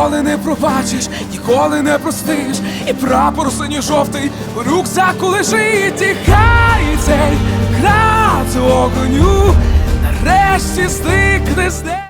ніколи не пробачиш, ніколи не простиш, і прапор синьо жовтий в рюкзаку лежить, тікай цей крат огоню, нарешті стикне з не.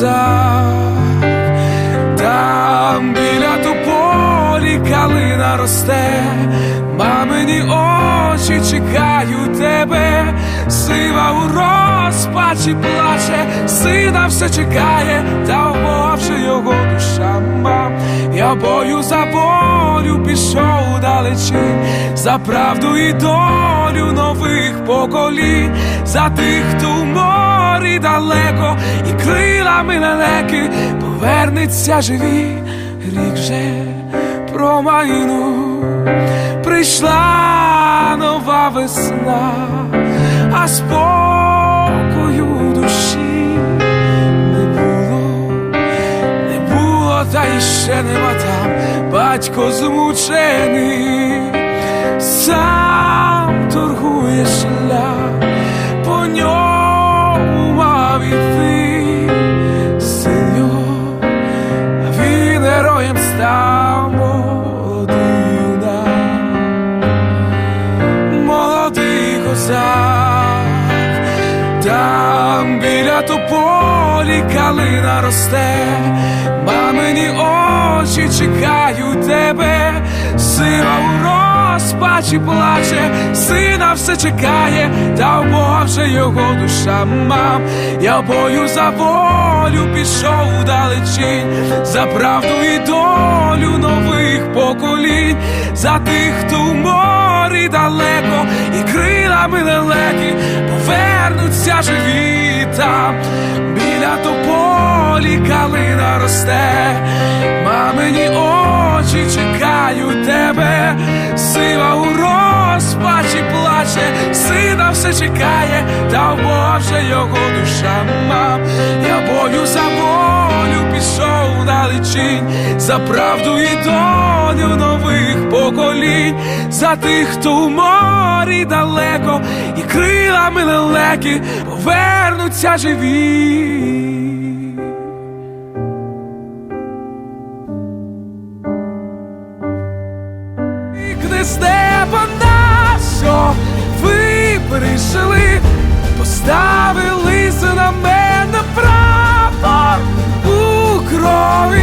молодий там біля тополі калина росте, мамині очі чекають тебе, сива у розпачі плаче, сина все чекає, та вмовчи його душа. Мам. Я бою за волю пішов далечінь, за правду і долю поколінь, за тих, хто в морі далеко, і крилами лелеки повернеться живі, рік вже промайну, прийшла нова весна, а спокою душі не було. Не було, та й ще нема там. Батько змучений, сам торгує Там біля тополі калина росте, мамині очі чекають тебе, сила у розпачі плаче, сина все чекає, та в вже його душа мам. Я бою за волю пішов далечінь, за правду і долю нових поколінь, за тих, хто в морі далеко, і крилами лелеки повернуться живі там, біля тополі калина росте, мамині очі чекають тебе, сива у розпачі плаче, сина все чекає, та вже його душа. Мам. Я бою за волю пішов далечінь, за правду і долю нових поколінь, за тих, хто у морі далеко, і крилами лелеки повернуться живі. Степа що ви прийшли, поставили за на мене прапор у крові.